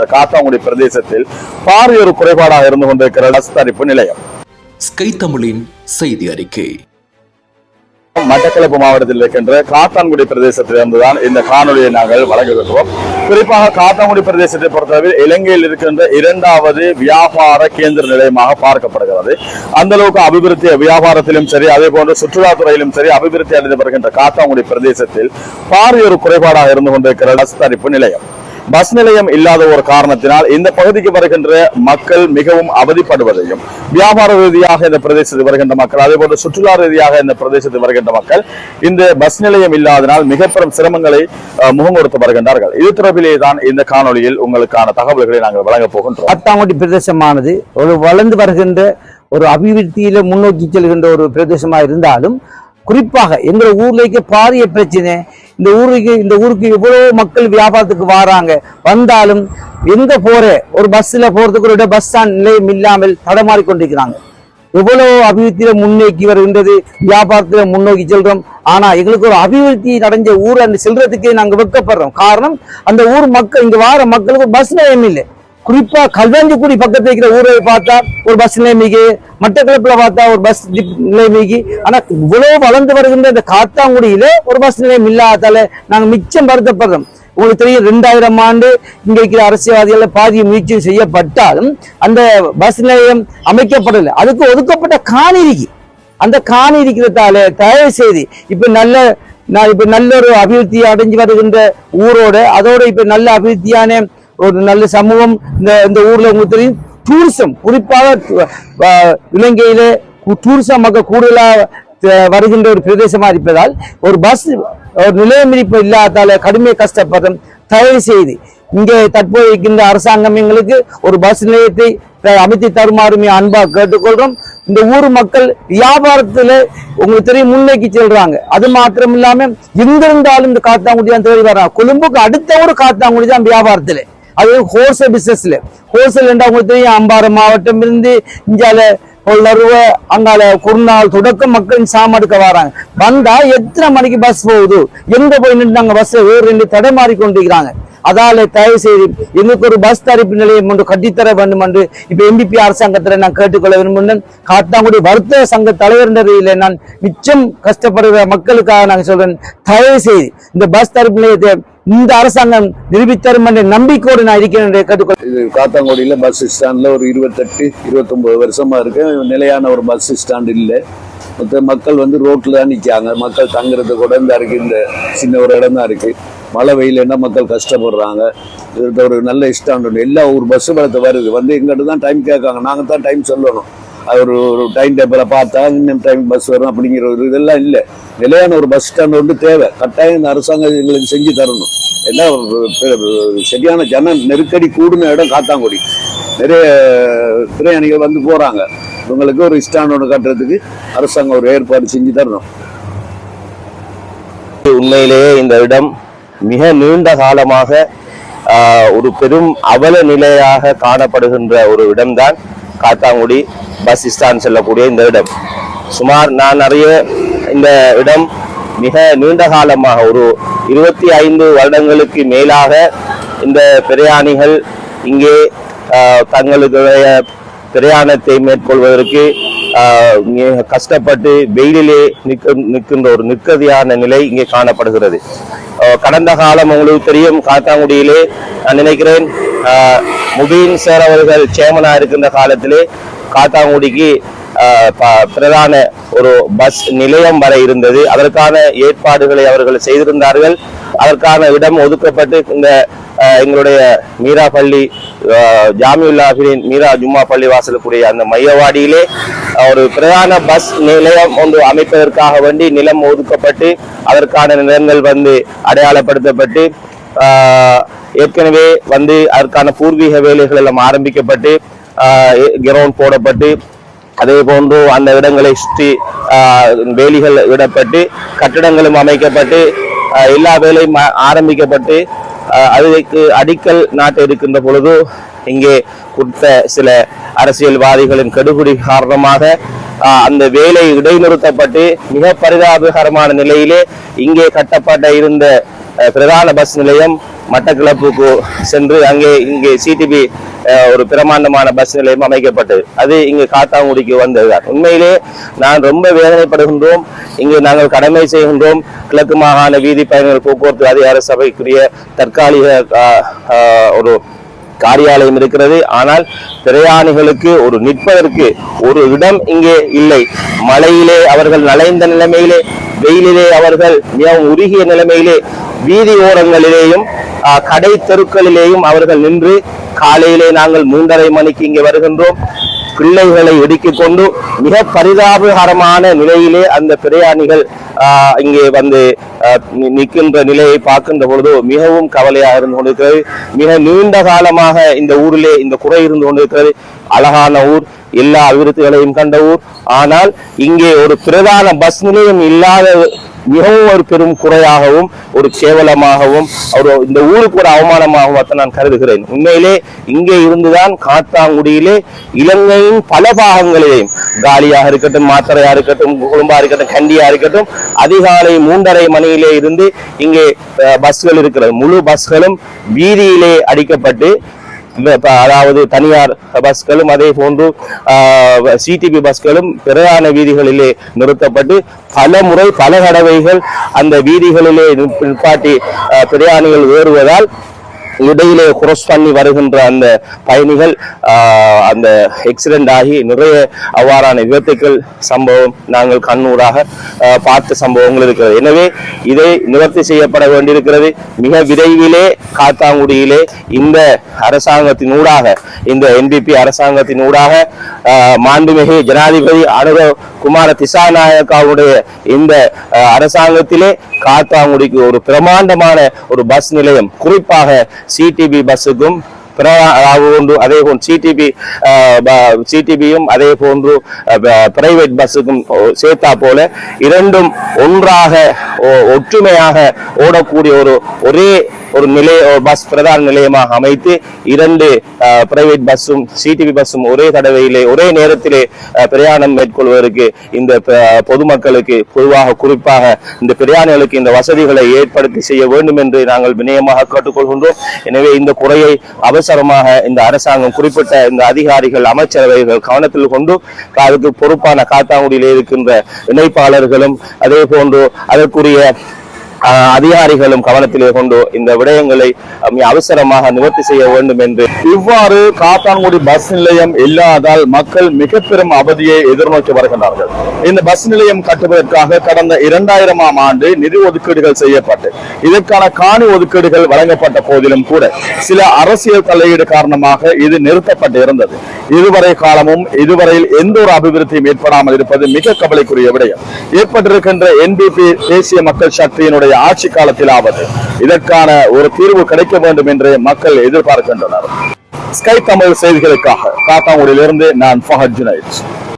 வருகின்ற காத்தாங்குடி பிரதேசத்தில் பாரிய ஒரு குறைபாடாக இருந்து கொண்டிருக்கிற பஸ் தரிப்பு நிலையம். ஸ்கை தமிழின் செய்தி அறிக்கை. மட்டக்களப்பு மாவட்டத்தில் இருக்கின்ற காத்தான்குடி பிரதேசத்திலிருந்து தான் இந்த காணொலியை நாங்கள் வழங்குகின்றோம் குறிப்பாக காத்தான்குடி பிரதேசத்தை பொறுத்தளவில் இலங்கையில் இருக்கின்ற இரண்டாவது வியாபார கேந்திர நிலையமாக பார்க்கப்படுகிறது. அந்த அளவுக்கு அபிவிருத்தி வியாபாரத்திலும் சரி அதே போன்று சுற்றுலாத்துறையிலும் சரி அபிவிருத்தி அடைந்து வருகின்ற காத்தான்குடி பிரதேசத்தில் பாரிய ஒரு குறைபாடாக இருந்து கொண்டிருக்கிற தரிப்பு நிலையம். பஸ் நிலையம் இல்லாத ஒரு காரணத்தினால் இந்த பகுதிக்கு வருகின்ற மக்கள் மிகவும் அவதிப்படுவதையும் வியாபார ரீதியாக இந்த பிரதேசத்தில் வருகின்ற மக்கள் அதே போன்று சுற்றுலா ரீதியாக இந்த பிரதேசத்தில் வருகின்ற மக்கள் இந்த பஸ் நிலையம் இல்லாதனால் மிக பெரும் சிரமங்களை அஹ், முகம் கொடுத்து வருகின்றார்கள். இது தொடர்பிலே தான் இந்த காணொளியில் உங்களுக்கான தகவல்களை நாங்கள் வழங்கப் போகின்றோம். காத்தாங்குடி பிரதேசமானது ஒரு வளர்ந்து வருகின்ற ஒரு அபிவிருத்தியில முன்னோக்கி செல்கின்ற ஒரு பிரதேசமா இருந்தாலும் குறிப்பாக எங்க ஊர்லேக்கு பாரிய பிரச்சனை இந்த ஊருக்கு இந்த ஊருக்கு இவ்வளோ மக்கள் வியாபாரத்துக்கு வராங்க. வந்தாலும் எங்க போற? ஒரு பஸ்ல போறதுக்கு ஒரு பஸ் ஸ்டாண்ட் நிலையம் இல்லாமல் தடமாறி கொண்டிருக்கிறாங்க. எவ்வளவு அபிவிருத்தியில முன்னோக்கி வருகின்றது? வியாபாரத்துல முன்னோக்கி செல்றோம். ஆனா எங்களுக்கு ஒரு அபிவிருத்தி அடைஞ்ச ஊர் அந்த செல்றதுக்கே நாங்க வெட்கப்படுறோம். காரணம் அந்த ஊர் மக்கள் இங்க வார மக்களுக்கு பஸ் நிலையம் இல்லை. குறிப்பா கல்வாஞ்சிக்குடி பக்கத்துல இருக்கிற ஊரை பார்த்தா ஒரு பஸ் நிலைமைக்கு மட்டக்களப்புல பார்த்தா ஒரு பஸ் நிலைமைக்கு. ஆனா இவ்வளவு வளர்ந்து வருகின்ற இந்த காத்தாங்குடியில ஒரு பஸ் நிலையம் இல்லாதால நாங்க மிச்சம் வருத்தப்படுறோம். உங்களுக்கு தெரியும் ரெண்டாயிரம் ஆண்டு இங்க இருக்கிற அரசியல்வாதிகள் பாதி முயற்சி செய்யப்பட்டாலும் அந்த பஸ் நிலையம் அமைக்கப்படலை. அதுக்கு ஒதுக்கப்பட்ட காணி இருக்கு அந்த காணி இருக்கிறதால தயவு செய்து இப்ப நல்ல நான் இப்ப நல்ல ஒரு அபிவிருத்தி அடைஞ்சு வருகின்ற ஊரோட அதோட இப்ப நல்ல அபிவிருத்தியான ஒரு நல்ல சமூகம் இந்த இந்த ஊர்ல உங்களுக்கு தெரியும். டூரிசம் குறிப்பாக அஹ், இலங்கையில டூரிசம் மக்கள் கூடுதலாக வருகின்ற ஒரு பிரதேசமா இருப்பதால் ஒரு பஸ் ஒரு நிலையம் இருப்பு இல்லாதால கடுமையை கஷ்டப்படும் தயவு செய்து இங்கே தற்போது இருக்கின்ற அரசாங்கம் எங்களுக்கு ஒரு பஸ் நிலையத்தை அமைத்து தருமாறுமே அன்பா கேட்டுக்கொள்றோம் இந்த ஊர் மக்கள் வியாபாரத்துல உங்களுக்கு தெரியும் முன்னோக்கி செல்றாங்க. அது மாத்திரம் இல்லாம எங்கிருந்தாலும் இந்த காத்தாங்குடி தான் தேடி வர்றாங்க. கொழும்புக்கு அடுத்த ஒரு காத்தாங்குடி தான் வியாபாரத்துல. அது ஹோல்சேல் பிசினஸ்ல ஹோல்சேல் உங்களுக்கு தெரியும் அம்பாறை மாவட்டம் இருந்து இந்தியால கொள்ளருவ அங்கால குறுநாள் தொடக்கம் மக்கள் சாமடுக்க வராங்க. வந்தா எத்தனை மணிக்கு பஸ் போகுது? எங்க போய் நின்றாங்க பஸ் வேறு ரெண்டு தடமாறி கொண்டிருக்கிறாங்க அதால தயவு செய்து எங்களுக்கு ஒரு பஸ் தரிப்பு நிலையம் ஒன்று கட்டித்தர வேண்டும் என்று இப்ப எம்பிபி அரசாங்கத்துல நான் கேட்டுக்கொள்ள விரும்புகிறேன். காத்தாங்குடி வர்த்தக சங்க தலைவர் நான் மிச்சம் கஷ்டப்படுகிற மக்களுக்காக நாங்கள் சொல்றேன். தயவு செய்து இந்த பஸ் தரிப்பு நிலையத்தை இந்த அரசாங்கம் நிரூபித்தரும் என்ற நம்பிக்கையோடு நான் இருக்கிறேன் என்று கேட்டுக்கொள்ள காத்தாங்குடியில் பஸ் ஸ்டாண்டில் ஒரு இருபத்தெட்டு இருபத்தொன்பது வருஷமா இருக்கு. நிலையான ஒரு பஸ் ஸ்டாண்ட் இல்லை. மற்ற மக்கள் வந்து ரோட்டில் தான் நிற்காங்க மக்கள் தங்குறது கூட இந்த இருக்கு இந்த சின்ன ஒரு இடம் தான் இருக்கு. மழை என்ன மக்கள் கஷ்டப்படுறாங்க. இது ஒரு நல்ல இஷ்டம் எல்லா ஒரு பஸ் பலத்தை வருது. வந்து எங்கிட்ட தான் டைம் கேட்காங்க. நாங்கள் தான் டைம் சொல்லணும். ஒரு ஒரு டைம் டேபிளை பார்த்தா இன்னும் டைம் பஸ் வரும் அப்படிங்கிற ஒரு இதெல்லாம் இல்லை. நிலையான ஒரு பஸ் ஸ்டாண்ட் ஒன்று தேவை. கட்டாயம் இந்த அரசாங்கம் எங்களுக்கு செஞ்சு தரணும். என்ன சரியான ஜன நெருக்கடி கூடுன இடம் காத்தாங்குடி. நிறைய பிரயாணிகள் வந்து போறாங்க. இவங்களுக்கு ஒரு ஸ்டாண்ட் ஒன்று கட்டுறதுக்கு அரசாங்கம் ஒரு ஏற்பாடு செஞ்சு தரணும். உண்மையிலேயே இந்த இடம் மிக நீண்ட காலமாக ஆஹ், ஒரு பெரும் அவல நிலையாக காணப்படுகின்ற ஒரு இடம்தான் காத்தாங்குடி. பஸ் ஸ்டாண்ட் செல்லக்கூடிய இந்த இடம். சுமார் நான் அறிய இந்த இடம் மிக நீண்ட காலமாக ஒரு இருபத்தி ஐந்து வருடங்களுக்கு மேலாக இந்த பிரயாணிகள் இங்கே தங்களுடைய பிரயாணத்தை மேற்கொள்வதற்கு கஷ்டப்பட்டு வெயிலிலே நிற்க நிற்கின்ற ஒரு நிற்கதியான நிலை இங்கே காணப்படுகிறது. கடந்த காலம் உங்களுக்கு தெரியும் காத்தாங்குடியிலே நான் நினைக்கிறேன் முபீன் சார் அவர்கள் சேமனா இருக்கின்ற காலத்திலே காத்தாங்குடிக்கு ப- பிரதான ஒரு பஸ் நிலையம் வரை இருந்தது. அதற்கான ஏற்பாடுகளை அவர்கள் செய்திருந்தார்கள். அதற்கான இடம் ஒதுக்கப்பட்டு இந்த எங்களுடைய மீரா பள்ளி ஜாமியுல்லாஹிரின் மீரா ஜும்மா பள்ளி வாசலுக்குரிய அந்த மையவாடியிலே ஒரு பிரதான பஸ் நிலையம் ஒன்று அமைப்பதற்காக வேண்டி நிலம் ஒதுக்கப்பட்டு அதற்கான நிலங்கள் வந்து அடையாளப்படுத்தப்பட்டு ஏற்கனவே வந்து அதற்கான பூர்வீக வேலைகள் எல்லாம் ஆரம்பிக்கப்பட்டு கிரவுண்ட் போடப்பட்டு அதே போன்று அந்த இடங்களை சுற்றி வேலிகள் விடப்பட்டு கட்டிடங்களும் அமைக்கப்பட்டு எல்லா வேலையும் ஆரம்பிக்கப்பட்டு அதுக்கு அடிக்கல் நாட்ட இருக்கின்ற பொழுது இங்கே குறித்த சில அரசியல்வாதிகளின் கெடுபிடி காரணமாக அந்த வேலை இடைநிறுத்தப்பட்டு மிக பரிதாபகரமான நிலையிலே இங்கே கட்டப்பட்ட இருந்த பிரதான பஸ் நிலையம் மட்டக்களப்புக்கு சென்று அங்கே இங்கே சிடிபி ஒரு பிரமாண்டமான பஸ் நிலையம் அமைக்கப்பட்டது. அது இங்கு காத்தாங்குடிக்கு வந்ததுதான் உண்மையிலே நான் ரொம்ப வேதனைப்படுகின்றோம். இங்கு நாங்கள் கடமை செய்கின்றோம். கிழக்கு மாகாண வீதி பயணிகள் போக்குவரத்து அதிகார சபைக்குரிய தற்காலிக ஆஹ், ஒரு காரியாலயம் இருக்கிறது. ஆனால் பிரயாணிகளுக்கு ஒரு நிற்பதற்கு ஒரு இடம் இங்கே இல்லை. மழையிலே அவர்கள் நலைந்த நிலைமையிலே வெயிலிலே அவர்கள் மிகவும் உருகிய நிலைமையிலே வீதி ஓரங்களிலேயும் கடை தெருக்களிலேயும் அவர்கள் நின்று காலையிலே நாங்கள் மூன்றரை மணிக்கு இங்கே வருகின்றோம். பிள்ளைகளை இடுக்கிக் கொண்டு மிக பரிதாபகரமான நிலையிலே அந்த பிரயாணிகள் ஆஹ், இங்கே வந்து நிற்கின்ற நிலையை பார்க்கின்ற பொழுது மிகவும் கவலையாக இருந்து கொண்டிருக்கிறது. மிக நீண்ட காலமாக இந்த ஊரிலே இந்த குறை இருந்து கொண்டிருக்கிறது. அழகான ஊர் எல்லா அபிவிருத்திகளையும் கண்ட ஊர். ஆனால் இங்கே ஒரு பிரதான பஸ் நிலையம் இல்லாத மிகவும் ஒரு பெரும் குறையாகவும் ஒரு கேவலமாகவும் ஒரு இந்த ஊருக்கு ஒரு அவமானமாகவும் அதை நான் கருதுகிறேன். உண்மையிலே இங்கே இருந்துதான் காத்தாங்குடியிலே இலங்கையின் பல பாகங்களிலேயும் காலியாக இருக்கட்டும் மாத்திரையா இருக்கட்டும் குழும்பா இருக்கட்டும் கண்டியா இருக்கட்டும் அதிகாலை மூன்றரை மணியிலே இருந்து இங்கே பஸ்கள் இருக்கிறது. முழு பஸ்களும் வீதியிலே அடிக்கப்பட்டு அதாவது தனியார் பஸ்களும் அதே போன்று சிடிபி பஸ்களும் பிரதான வீதிகளிலே நிறுத்தப்பட்டு பல முறை பல தடவைகள் அந்த வீதிகளிலே நிப்- பிரயாணிகள் ஏறுவதால் இடையிலே cross பண்ணி வருகின்ற அந்த பயணிகள் அந்த எக்ஸிடென்ட் ஆகி நிறைய அவ்வாறான விபத்துக்கள் சம்பவம் நாங்கள் கண்ணூராக பார்த்த சம்பவங்கள் இருக்கிறது. எனவே இதை நிவர்த்தி செய்யப்பட வேண்டியிருக்கிறது. மிக விரைவிலே காத்தாங்குடியிலே இந்த அரசாங்கத்தினூடாக இந்த என்பிபி அரசாங்கத்தினூடாக ஊடாக மாண்புமிகு ஜனாதிபதி அனுர குமார திசாநாயக்காவுடைய இந்த அரசாங்கத்திலே காத்தாங்குடிக்கு ஒரு பிரமாண்டமான ஒரு பஸ் நிலையம். குறிப்பாக சிடிபி பஸ்ஸுக்கும் போன்று அதே போன்று சிடிபி சிடிபியும் அதே போன்று பிரைவேட் பஸ்ஸுக்கும் சேர்த்தா போல இரண்டும் ஒன்றாக ஒற்றுமையாக ஓடக்கூடிய ஒரு ஒரே ஒரு நிலைய பஸ் பிரதான நிலையமாக அமைத்து இரண்டு பிரைவேட் பஸ்ஸும் சிடிபி பஸ்ஸும் ஒரே தடவையிலே ஒரே நேரத்திலே பிரயாணம் மேற்கொள்வதற்கு இந்த பொதுமக்களுக்கு பொதுவாக குறிப்பாக இந்த பிரயாணிகளுக்கு இந்த வசதிகளை ஏற்படுத்தி செய்ய வேண்டும் என்று நாங்கள் வினயமாக கேட்டுக்கொள்கின்றோம். எனவே இந்த குறையை அவசரமாக இந்த அரசாங்கம் குறிப்பிட்ட இந்த அதிகாரிகள் அமைச்சரவைகள் கவனத்தில் கொண்டு அதுக்கு பொறுப்பான காத்தாங்குடியில் இருக்கின்ற இணைப்பாளர்களும் அதே போன்று அதற்குரிய அதிகாரிகளும் கவனத்திலே கொண்டு இந்த விடயங்களை அவசரமாக நிவர்த்தி செய்ய வேண்டும் என்று. இவ்வாறு காத்தான்குடி பஸ் நிலையம் இல்லாதால் மக்கள் மிக பெரும் அவதியை எதிர்நோக்கி வருகின்றார்கள். இந்த பஸ் நிலையம் கட்டுவதற்காக கடந்த இரண்டாயிரமாம் ஆண்டு நிதி ஒதுக்கீடுகள் செய்யப்பட்டு இதற்கான காணி ஒதுக்கீடுகள் வழங்கப்பட்ட போதிலும் கூட சில அரசியல் தலையீடு காரணமாக இது நிறுத்தப்பட்டு இருந்தது இதுவரை காலமும் இதுவரையில் எந்த ஒரு அபிவிருத்தியும் ஏற்படாமல் இருப்பது மிக கவலைக்குரிய விடயம். ஏற்பட்டிருக்கின்ற என்பிபி தேசிய மக்கள் சக்தியினுடைய ஆட்சி காலத்திலாவது இதற்கான ஒரு தீர்வு கிடைக்க வேண்டும் என்று மக்கள் எதிர்பார்க்கின்றனர். ஸ்கை தமிழ் செய்திகளுக்காக காத்தாங்குடியிலிருந்து நான் ஃபஹத் ஜுனைத்.